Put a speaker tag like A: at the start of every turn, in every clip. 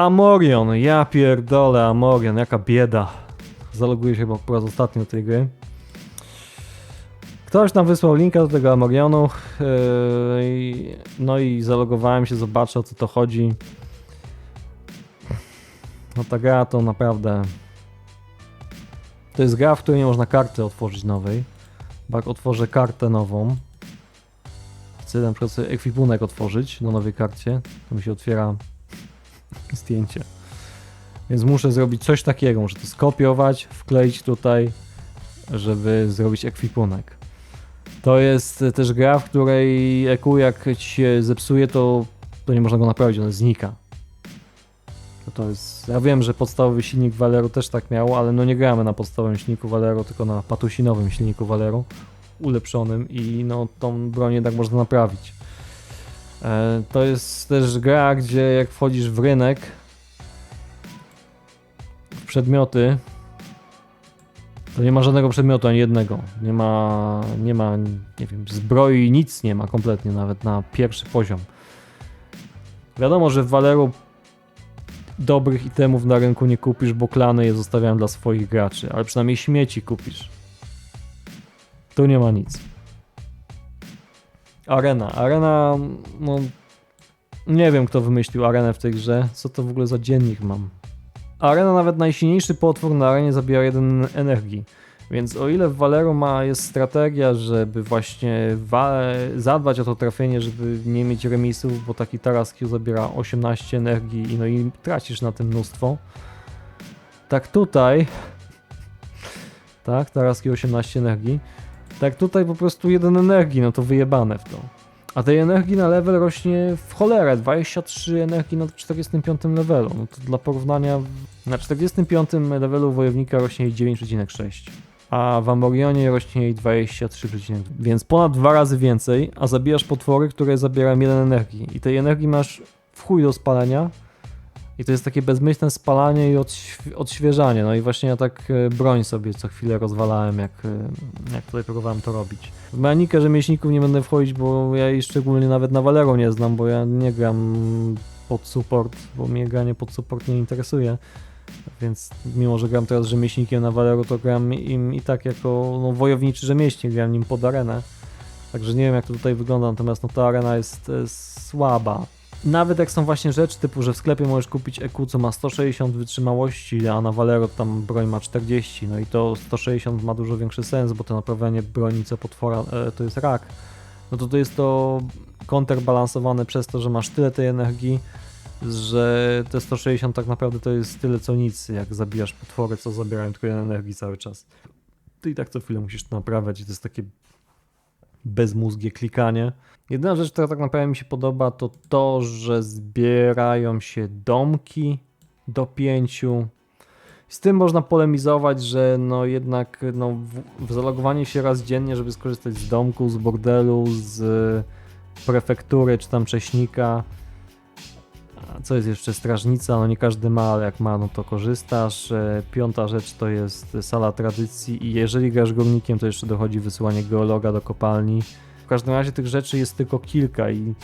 A: Amorion, ja pierdolę Amorion, jaka bieda. Zaloguję się po raz ostatni do tej gry. Ktoś nam wysłał linka do tego Amorionu, yy, no i zalogowałem się, zobaczę o co to chodzi. No ta gra to naprawdę... To jest gra, w której nie można karty otworzyć nowej. Bo jak otworzę kartę nową, chcę na przykład sobie ekwipunek otworzyć na nowej karcie, to mi się otwiera zdjęcie. Więc muszę zrobić coś takiego, muszę to skopiować, wkleić tutaj, żeby zrobić ekwipunek. To jest też gra, w której EQ jak ci się zepsuje, to, to nie można go naprawić, on znika. To, to jest, ja wiem, że podstawowy silnik Valero też tak miał, ale no nie gramy na podstawowym silniku Valero, tylko na patusinowym silniku Valero, ulepszonym i no tą broń jednak można naprawić. E, To jest też gra, gdzie jak wchodzisz w rynek, w przedmioty, to nie ma żadnego przedmiotu, ani jednego. Nie ma, nie ma, nie wiem, zbroi, nic nie ma kompletnie, nawet na pierwszy poziom. Wiadomo, że w Valero dobrych itemów na rynku nie kupisz, bo klany je zostawiają dla swoich graczy, ale przynajmniej śmieci kupisz. Tu nie ma nic. Arena. Arena, no. Nie wiem, kto wymyślił arenę w tej grze. Co to w ogóle za dziennik mam? Arena, nawet najsilniejszy potwór na arenie zabiera jeden energii. Więc o ile w Valero ma jest strategia, żeby właśnie zadbać o to trafienie, żeby nie mieć remisów, bo taki Taraskill zabiera 18 energii i no i tracisz na tym mnóstwo. Tak tutaj. Tak, Taraskill 18 energii. Tak tutaj po prostu jeden energii, no to wyjebane w to. A tej energii na level rośnie w cholerę, 23 energii na 45 levelu. No to dla porównania, na 45 levelu wojownika rośnie jej 9,6. A w Amorionie rośnie jej 23,2. Więc ponad dwa razy więcej, a zabijasz potwory, które zabierają jeden energii. I tej energii masz w chuj do spalenia. I to jest takie bezmyślne spalanie i odśw- odświeżanie. No i właśnie ja tak e, broń sobie co chwilę rozwalałem, jak, e, jak tutaj próbowałem to robić. W mechanikę rzemieślników nie będę wchodzić, bo ja jej szczególnie nawet na Valero nie znam, bo ja nie gram pod support, bo mnie granie pod support nie interesuje. Więc mimo, że gram teraz rzemieślnikiem na Valero, to gram im i tak jako no, wojowniczy rzemieślnik, gram nim pod arenę. Także nie wiem jak to tutaj wygląda, natomiast no, ta arena jest, jest słaba. Nawet jak są właśnie rzeczy typu, że w sklepie możesz kupić EQ, co ma 160 wytrzymałości, a na Valero tam broń ma 40, no i to 160 ma dużo większy sens, bo to naprawianie broni co potwora e, to jest rak. No to to jest to kontrbalansowane przez to, że masz tyle tej energii, że te 160 tak naprawdę to jest tyle co nic, jak zabijasz potwory, co zabierają tylko energii cały czas. Ty i tak co chwilę musisz to naprawiać i to jest takie bezmózgie klikanie. Jedyna rzecz, która tak naprawdę mi się podoba, to to, że zbierają się domki do pięciu. Z tym można polemizować, że no jednak no, w, zalogowanie się raz dziennie, żeby skorzystać z domku, z bordelu, z prefektury czy tam cześnika. Co jest jeszcze? Strażnica, no nie każdy ma, ale jak ma, no to korzystasz. E, Piąta rzecz to jest sala tradycji i jeżeli grasz górnikiem, to jeszcze dochodzi wysyłanie geologa do kopalni. W każdym razie tych rzeczy jest tylko kilka i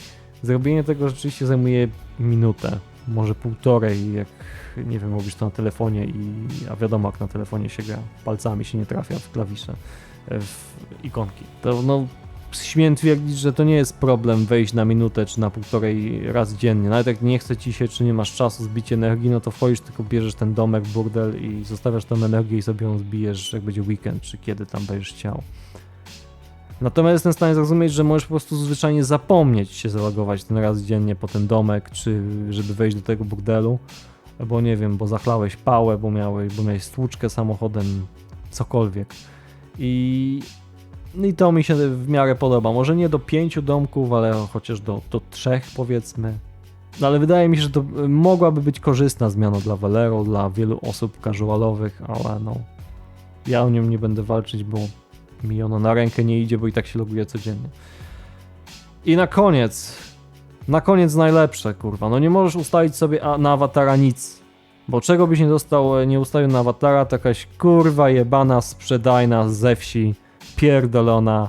A: zrobienie tego rzeczywiście zajmuje minutę, może półtorej, jak nie wiem, robisz to na telefonie i a wiadomo jak na telefonie się gra, palcami się nie trafia w klawisze, e, w ikonki. To no śmiem twierdzić, że to nie jest problem wejść na minutę czy na półtorej raz dziennie. Nawet jak nie chce ci się, czy nie masz czasu zbić energii, no to wchodzisz, tylko bierzesz ten domek, burdel i zostawiasz tą energię i sobie ją zbijesz, jak będzie weekend, czy kiedy tam będziesz chciał. Natomiast jestem w stanie zrozumieć, że możesz po prostu zwyczajnie zapomnieć się zalogować ten raz dziennie po ten domek, czy żeby wejść do tego burdelu, bo nie wiem, bo zachlałeś pałę, bo miałeś, bo miałeś stłuczkę samochodem, cokolwiek. I i to mi się w miarę podoba. Może nie do pięciu domków, ale chociaż do, do trzech powiedzmy. No ale wydaje mi się, że to y, mogłaby być korzystna zmiana dla Valero, dla wielu osób casualowych, ale no ja o nią nie będę walczyć, bo mi ono na rękę nie idzie, bo i tak się loguje codziennie. I na koniec, na koniec najlepsze, kurwa, no nie możesz ustawić sobie na awatara nic. Bo czego byś nie dostał, nie ustawił na awatara, to jakaś kurwa jebana, sprzedajna ze wsi pierdolona.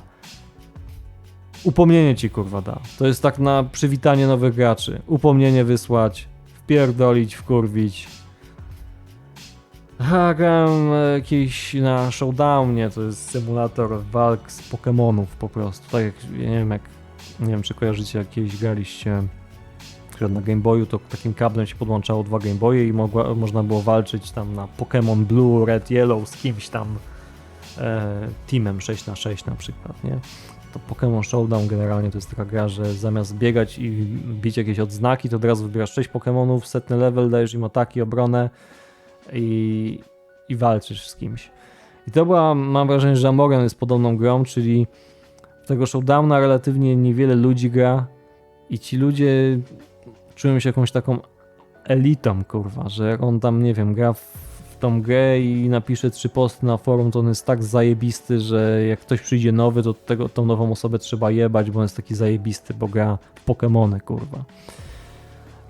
A: Upomnienie ci kurwa da. To jest tak na przywitanie nowych graczy. Upomnienie wysłać, wpierdolić, wkurwić. A, grałem e, kiedyś na Showdownie, to jest symulator walk z Pokémonów po prostu. Tak jak, ja nie wiem jak, nie wiem czy kojarzycie, jak kiedyś graliście na Game Boyu, to takim kablem się podłączało dwa Game Boye i mogła, można było walczyć tam na Pokémon Blue, Red, Yellow z kimś tam teamem 6 na 6 na przykład, nie? To Pokémon Showdown generalnie to jest taka gra, że zamiast biegać i bić jakieś odznaki, to od razu wybierasz 6 Pokémonów, setny level, dajesz im ataki, obronę i, i walczysz z kimś. I to była, mam wrażenie, że Amorion jest podobną grą, czyli w tego Showdowna relatywnie niewiele ludzi gra i ci ludzie czują się jakąś taką elitą, kurwa, że on tam, nie wiem, gra w, w tą grę i napisze trzy posty na forum, to on jest tak zajebisty, że jak ktoś przyjdzie nowy, to tego, tą nową osobę trzeba jebać, bo on jest taki zajebisty, bo gra w Pokemony, kurwa.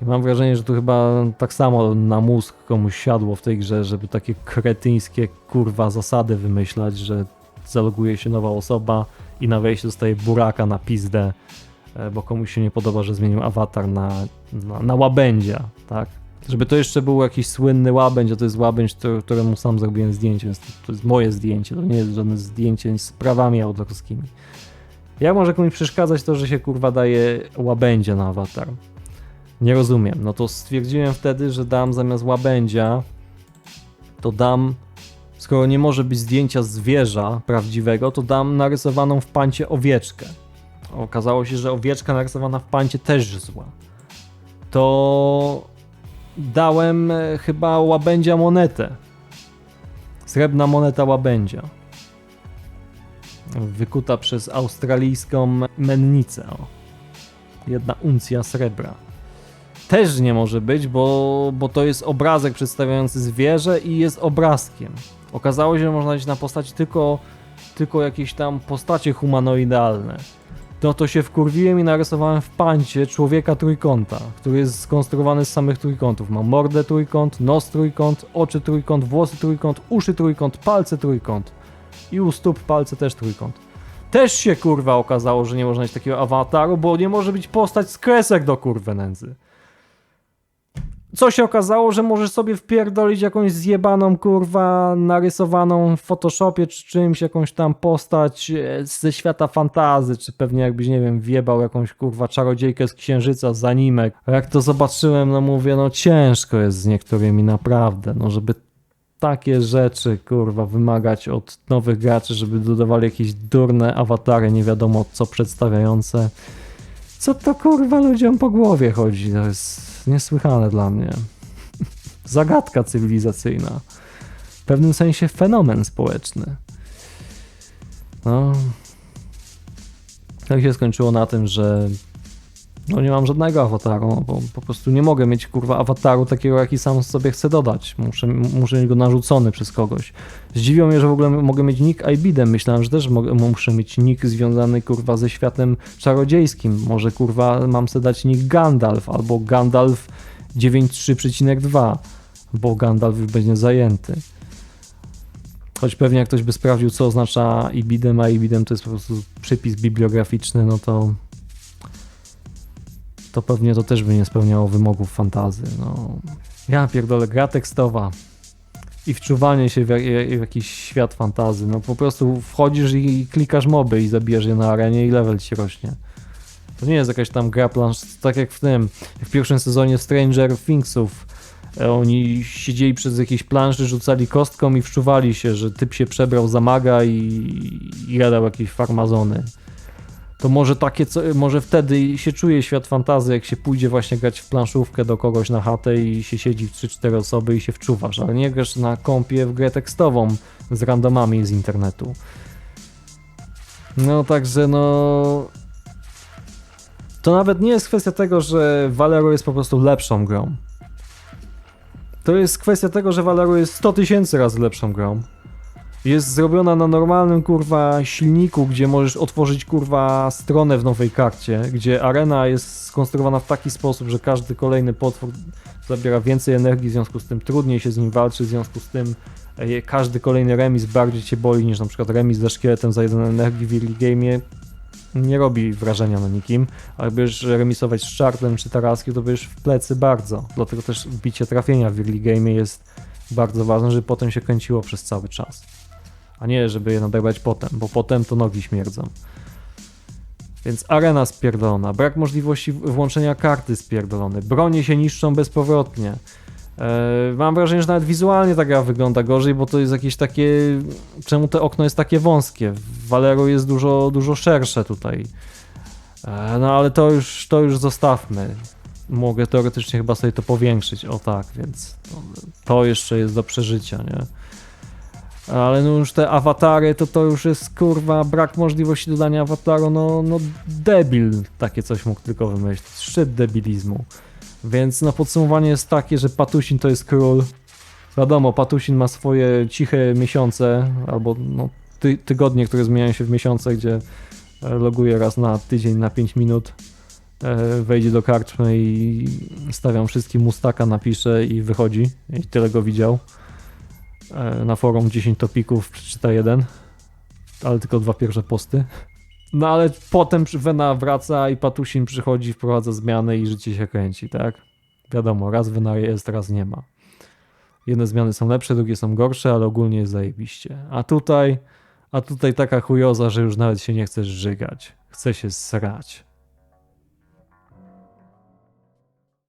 A: I mam wrażenie, że tu chyba tak samo na mózg komuś siadło w tej grze, żeby takie kretyńskie, kurwa, zasady wymyślać, że zaloguje się nowa osoba i na wejście dostaje buraka na pizdę, e, bo komuś się nie podoba, że zmienił awatar na, na, na łabędzia, tak? Żeby to jeszcze był jakiś słynny łabędź, a to jest łabędź, któremu sam zrobiłem zdjęcie, więc to, to jest moje zdjęcie, to nie jest żadne zdjęcie z prawami autorskimi. Jak może komuś przeszkadzać to, że się kurwa daje łabędzia na awatar? Nie rozumiem. No to stwierdziłem wtedy, że dam zamiast łabędzia, to dam, skoro nie może być zdjęcia zwierza prawdziwego, to dam narysowaną w pancie owieczkę. Okazało się, że owieczka narysowana w pancie też zła. To dałem e, chyba łabędzia monetę. Srebrna moneta łabędzia. Wykuta przez australijską mennicę. O. Jedna uncja srebra też nie może być, bo, bo to jest obrazek przedstawiający zwierzę i jest obrazkiem. Okazało się, że można mieć na postaci tylko, tylko jakieś tam postacie humanoidalne. No to się wkurwiłem i narysowałem w pancie człowieka trójkąta, który jest skonstruowany z samych trójkątów. Ma mordę trójkąt, nos trójkąt, oczy trójkąt, włosy trójkąt, uszy trójkąt, palce trójkąt. I u stóp palce też trójkąt. Też się kurwa okazało, że nie można mieć takiego awataru, bo nie może być postać z kresek do kurwy nędzy. Co się okazało, że możesz sobie wpierdolić jakąś zjebaną, kurwa, narysowaną w Photoshopie czy czymś, jakąś tam postać e, ze świata fantazy, czy pewnie jakbyś, nie wiem, wjebał jakąś, kurwa, czarodziejkę z księżyca, z animek. A jak to zobaczyłem, no mówię, no ciężko jest z niektórymi naprawdę, no żeby takie rzeczy, kurwa, wymagać od nowych graczy, żeby dodawali jakieś durne awatary, nie wiadomo co przedstawiające. Co to kurwa ludziom po głowie chodzi? To jest niesłychane dla mnie. Zagadka cywilizacyjna. W pewnym sensie fenomen społeczny. No. Tak się skończyło na tym, że no nie mam żadnego awataru, no bo po prostu nie mogę mieć kurwa awataru takiego, jaki sam sobie chcę dodać. Muszę, muszę mieć go narzucony przez kogoś. Zdziwiło mnie, że w ogóle mogę mieć nick Ibidem. Myślałem, że też mogę, muszę mieć nick związany kurwa ze światem czarodziejskim. Może kurwa mam sobie dać nick Gandalf albo Gandalf 93,2, bo Gandalf już będzie zajęty. Choć pewnie jak ktoś by sprawdził, co oznacza Ibidem, a Ibidem to jest po prostu przypis bibliograficzny, no to to pewnie to też by nie spełniało wymogów fantazy. No. Ja pierdolę, gra tekstowa i wczuwanie się w, w jakiś świat fantazy. No po prostu wchodzisz i klikasz moby i zabijasz je na arenie i level ci rośnie. To nie jest jakaś tam gra plansz, tak jak w tym, w pierwszym sezonie Stranger Thingsów. e, Oni siedzieli przez jakieś planszy, rzucali kostką i wczuwali się, że typ się przebrał za maga i, i jadał jakieś farmazony to może takie, co, może wtedy się czuje świat fantazy, jak się pójdzie właśnie grać w planszówkę do kogoś na chatę i się siedzi w 3-4 osoby i się wczuwasz, ale nie grasz na kompie w grę tekstową z randomami z internetu. No także no... To nawet nie jest kwestia tego, że Valero jest po prostu lepszą grą. To jest kwestia tego, że Valero jest 100 tysięcy razy lepszą grą jest zrobiona na normalnym kurwa silniku, gdzie możesz otworzyć kurwa stronę w nowej karcie, gdzie arena jest skonstruowana w taki sposób, że każdy kolejny potwór zabiera więcej energii, w związku z tym trudniej się z nim walczy, w związku z tym e, każdy kolejny remis bardziej cię boli niż na przykład remis ze szkieletem za jeden energii w early game'ie. nie robi wrażenia na nikim, ale będziesz remisować z czartem czy taraskiem, to będziesz w plecy bardzo. Dlatego też bicie trafienia w early game jest bardzo ważne, żeby potem się kręciło przez cały czas. A nie, żeby je nadrabiać potem, bo potem to nogi śmierdzą. Więc arena spierdolona, brak możliwości włączenia karty spierdolony, bronie się niszczą bezpowrotnie. E, mam wrażenie, że nawet wizualnie ta gra wygląda gorzej, bo to jest jakieś takie... Czemu to okno jest takie wąskie? W Valero jest dużo, dużo szersze tutaj. E, no ale to już, to już zostawmy. Mogę teoretycznie chyba sobie to powiększyć, o tak, więc to jeszcze jest do przeżycia, nie? Ale no już te awatary, to to już jest kurwa brak możliwości dodania awataru, no, no debil takie coś mógł tylko wymyślić, szczyt debilizmu. Więc na podsumowanie jest takie, że Patusin to jest król. Wiadomo, Patusin ma swoje ciche miesiące, albo no, ty, tygodnie, które zmieniają się w miesiące, gdzie loguje raz na tydzień, na 5 minut, e, wejdzie do karczmy i stawiam wszystkim mustaka, napisze i wychodzi. I tyle go widział. E, Na forum 10 topików przeczyta jeden, ale tylko dwa pierwsze posty. No ale potem Wena wraca i Patusin przychodzi, wprowadza zmiany i życie się kręci, tak? Wiadomo, raz Wena jest, raz nie ma. Jedne zmiany są lepsze, drugie są gorsze, ale ogólnie jest zajebiście. A tutaj, a tutaj taka chujoza, że już nawet się nie chcesz żygać. Chce się srać.